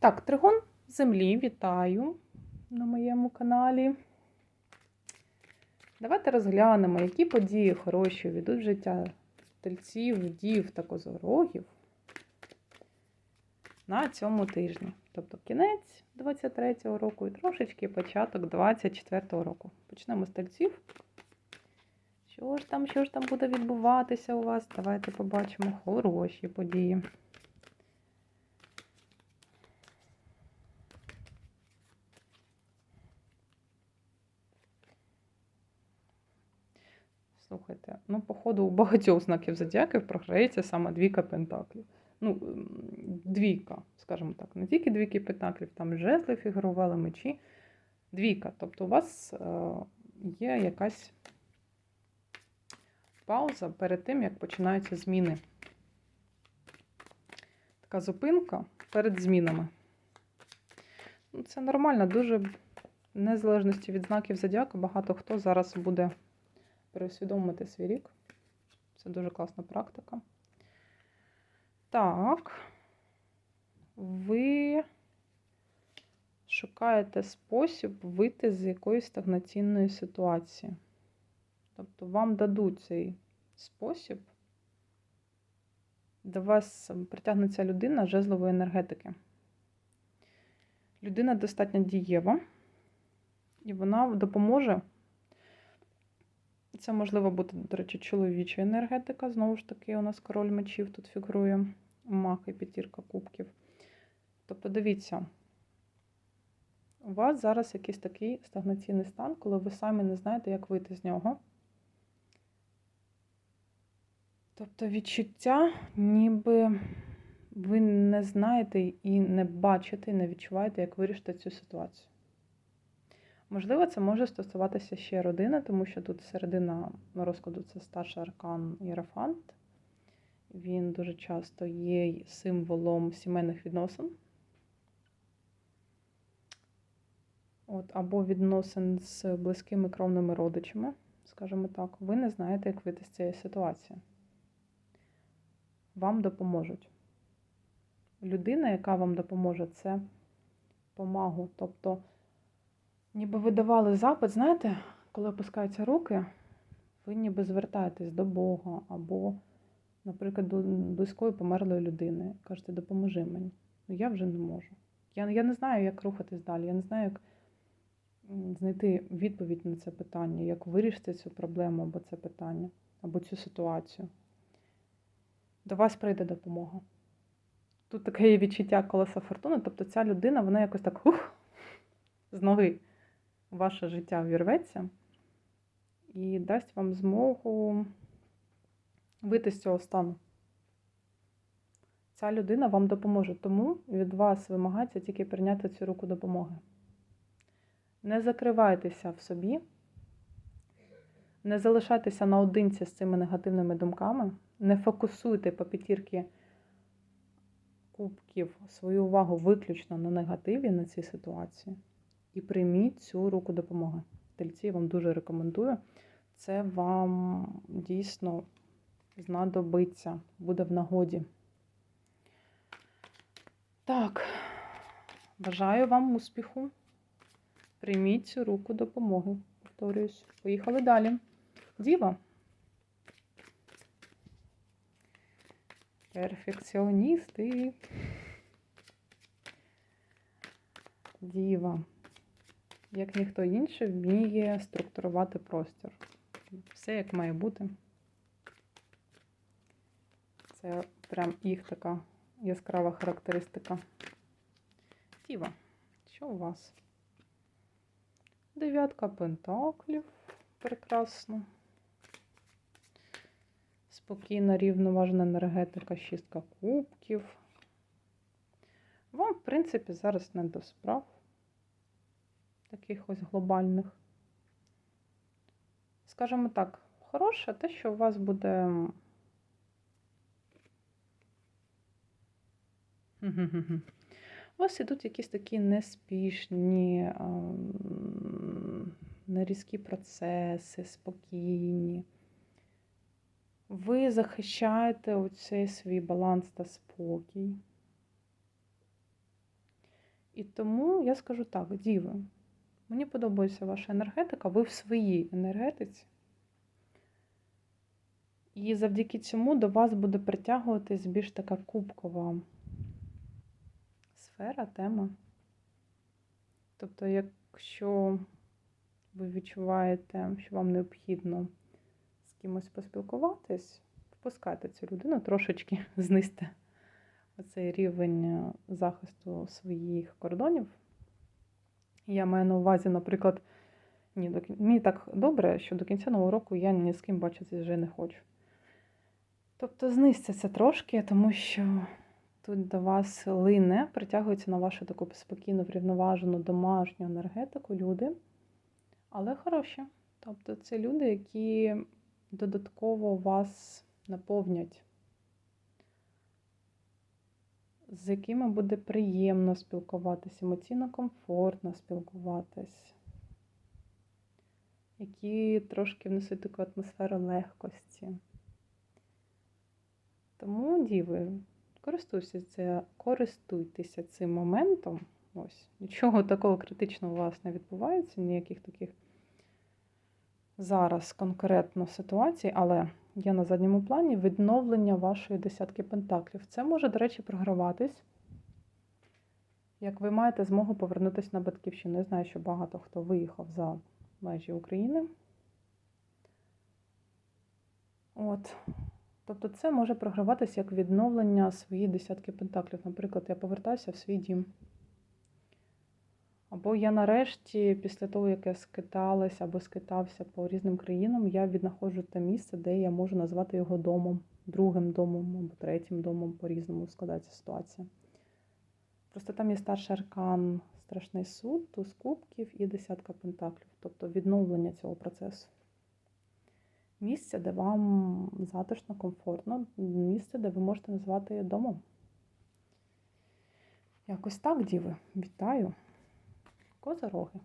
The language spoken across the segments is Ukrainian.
Так, тригон землі, вітаю на моєму каналі. Давайте розглянемо, які події хороші ведуть в життя тельців, дів та козорогів на цьому тижні. Тобто кінець 23-го року і трошечки початок 24-го року. Почнемо з тельців. Що ж там, що ж там буде відбуватися у вас? Давайте побачимо хороші події. Слухайте, ну, походу, у багатьох знаків зодіаків програється саме двійка пентаклів. Ну, двійка, скажімо так, не тільки двійки пентаклів, там жезли фігурували, мечі. Двійка. Тобто у вас е, є якась пауза перед тим, як починаються зміни. Така зупинка перед змінами. Ну, Це нормально, дуже незалежності від знаків зодіаку, багато хто зараз буде переусвідомити свій рік. Це дуже класна практика. Так, ви шукаєте спосіб вийти з якоїсь стагнаційної ситуації. Тобто вам дадуть цей спосіб, до вас притягнеться людина жезлової енергетики. Людина достатньо дієва, і вона допоможе. Це можливо бути, до речі, чоловіча енергетика. Знову ж таки, у нас король мечів тут фігурує мах і п'ятірка кубків. Тобто, дивіться, у вас зараз якийсь такий стагнаційний стан, коли ви самі не знаєте, як вийти з нього. Тобто відчуття, ніби ви не знаєте і не бачите, і не відчуваєте, як вирішити цю ситуацію. Можливо, це може стосуватися ще родини, тому що тут середина розкладу це старший аркан Єрофант. Він дуже часто є символом сімейних відносин. От, Або відносин з близькими кровними родичами, скажімо так, ви не знаєте, як вийти з цієї ситуації. Вам допоможуть. Людина, яка вам допоможе, це помагу. Тобто, ніби ви давали запит, знаєте, коли опускаються руки, ви ніби звертаєтесь до Бога або, наприклад, до близької померлої людини. Кажете, допоможи мені. Ну я вже не можу. Я, я не знаю, як рухатись далі. Я не знаю, як знайти відповідь на це питання, як вирішити цю проблему або це питання, або цю ситуацію. До вас прийде допомога. Тут таке є відчуття колеса фортуни, тобто ця людина, вона якось так ух, з ноги ваше життя вірветься і дасть вам змогу вийти з цього стану. Ця людина вам допоможе, тому від вас вимагається тільки прийняти цю руку допомоги. Не закривайтеся в собі, не залишайтеся наодинці з цими негативними думками, не фокусуйте по п'ятірки кубків свою увагу виключно на негативі на цій ситуації. І прийміть цю руку допомоги. Тельці я вам дуже рекомендую. Це вам дійсно знадобиться, буде в нагоді. Так, бажаю вам успіху. Прийміть цю руку допомоги. Повторююсь. Поїхали далі. Діва. Перфекціоністи. Діва. Як ніхто інший вміє структурувати простір. Все як має бути. Це прям їх така яскрава характеристика. Діва. Що у вас? Дев'ятка пентаклів. Прекрасно. Спокійна, рівноважна енергетика, шістка кубків. Вам, в принципі, зараз не до справ таких ось глобальних. Скажімо так, хороше те, що у вас буде. У вас ідуть якісь такі неспішні, нерізкі процеси, спокійні. Ви захищаєте оцей свій баланс та спокій. І тому я скажу так, діви, мені подобається ваша енергетика, ви в своїй енергетиці. І завдяки цьому до вас буде притягуватись більш така кубкова сфера, тема. Тобто, якщо ви відчуваєте, що вам необхідно з кимось поспілкуватись, впускайте цю людину, трошечки знизьте оцей рівень захисту своїх кордонів. Я маю на увазі, наприклад, ні, до, мені так добре, що до кінця нового року я ні з ким бачитися вже не хочу. Тобто знизьте це трошки, тому що тут до вас лине, притягується на вашу таку спокійну, врівноважену домашню енергетику люди, але хороші. Тобто це люди, які додатково вас наповнять, з якими буде приємно спілкуватись, емоційно комфортно спілкуватись, які трошки внесуть таку атмосферу легкості. Тому, діви, користуйтеся, користуйтеся цим моментом. Ось, нічого такого критичного у вас не відбувається, ніяких таких зараз конкретно ситуацій, але є на задньому плані відновлення вашої десятки пентаклів. Це може, до речі, програватись, як ви маєте змогу повернутися на батьківщину. Я знаю, що багато хто виїхав за межі України. От. Тобто це може програватися як відновлення своїх десятки пентаклів. Наприклад, я повертаюся в свій дім. Або я нарешті, після того, як я скиталася або скитався по різним країнам, я віднаходжу те місце, де я можу назвати його домом, другим домом або третім домом, по-різному складається ситуація. Просто там є старший аркан, страшний суд, туз кубків і десятка пентаклів, тобто відновлення цього процесу. Місце, де вам затишно, комфортно, місце, де ви можете назвати домом. Якось так, діви, вітаю. Козороги.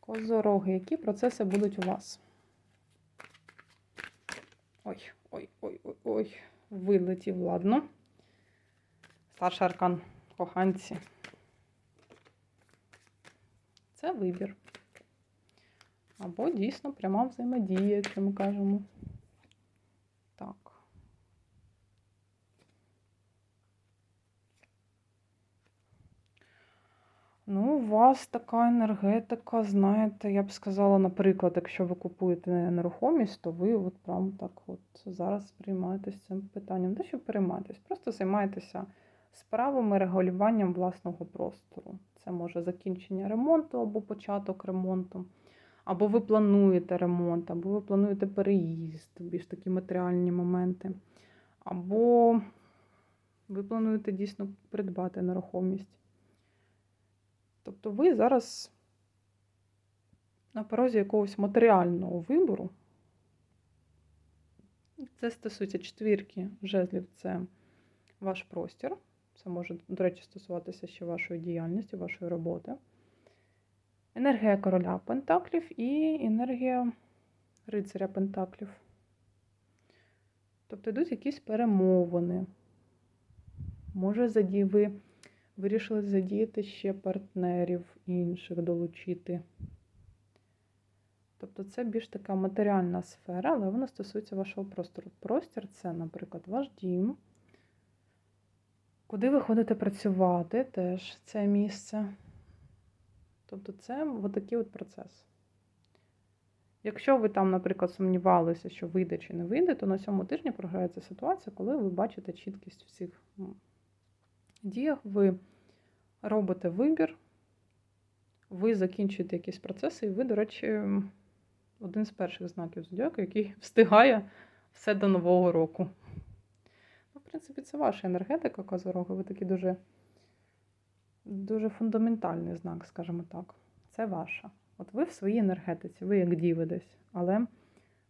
Козороги, які процеси будуть у вас? Ой, ой, ой, ой, ой, вилетів, ладно. Старший аркан коханці. Це вибір. Або дійсно пряма взаємодія, якщо ми кажемо. Так. Ну, у вас така енергетика, знаєте, я б сказала, наприклад, якщо ви купуєте нерухомість, то ви от прям так от зараз приймаєтесь цим питанням. Де що переймаєтесь? Просто займаєтеся справами регулюванням власного простору. Це може закінчення ремонту або початок ремонту, або ви плануєте ремонт, або ви плануєте переїзд, більш такі матеріальні моменти, або ви плануєте дійсно придбати нерухомість. Тобто ви зараз на порозі якогось матеріального вибору. Це стосується четвірки жезлів, це ваш простір. Це може, до речі, стосуватися ще вашої діяльності, вашої роботи. Енергія короля Пентаклів і енергія рицаря Пентаклів. Тобто йдуть якісь перемовини. Може, ви вирішили задіяти ще партнерів інших долучити. Тобто це більш така матеріальна сфера, але вона стосується вашого простору. Простір це, наприклад, ваш дім. Куди ви ходите працювати, теж це місце. Тобто це отакий от процес. Якщо ви там, наприклад, сумнівалися, що вийде чи не вийде, то на цьому тижні програється ситуація, коли ви бачите чіткість в цих діях, ви робите вибір, ви закінчуєте якісь процеси, і ви, до речі, один з перших знаків зодіаку, який встигає все до Нового року. Ну, в принципі, це ваша енергетика, козороги. Ви такий дуже, дуже фундаментальний знак, скажімо так. Це ваша. От ви в своїй енергетиці, ви як діви десь. Але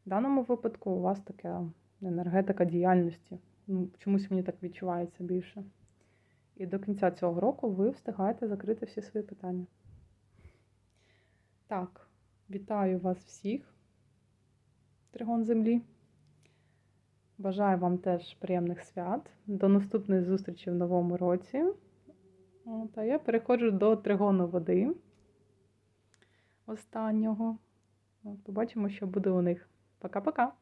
в даному випадку у вас така енергетика діяльності. Ну, Чомусь мені так відчувається більше. І до кінця цього року ви встигаєте закрити всі свої питання. Так, вітаю вас всіх, Тригон Землі. Бажаю вам теж приємних свят. До наступної зустрічі в новому році. От, а я переходжу до тригону води останнього. От, побачимо, що буде у них. Пока-пока!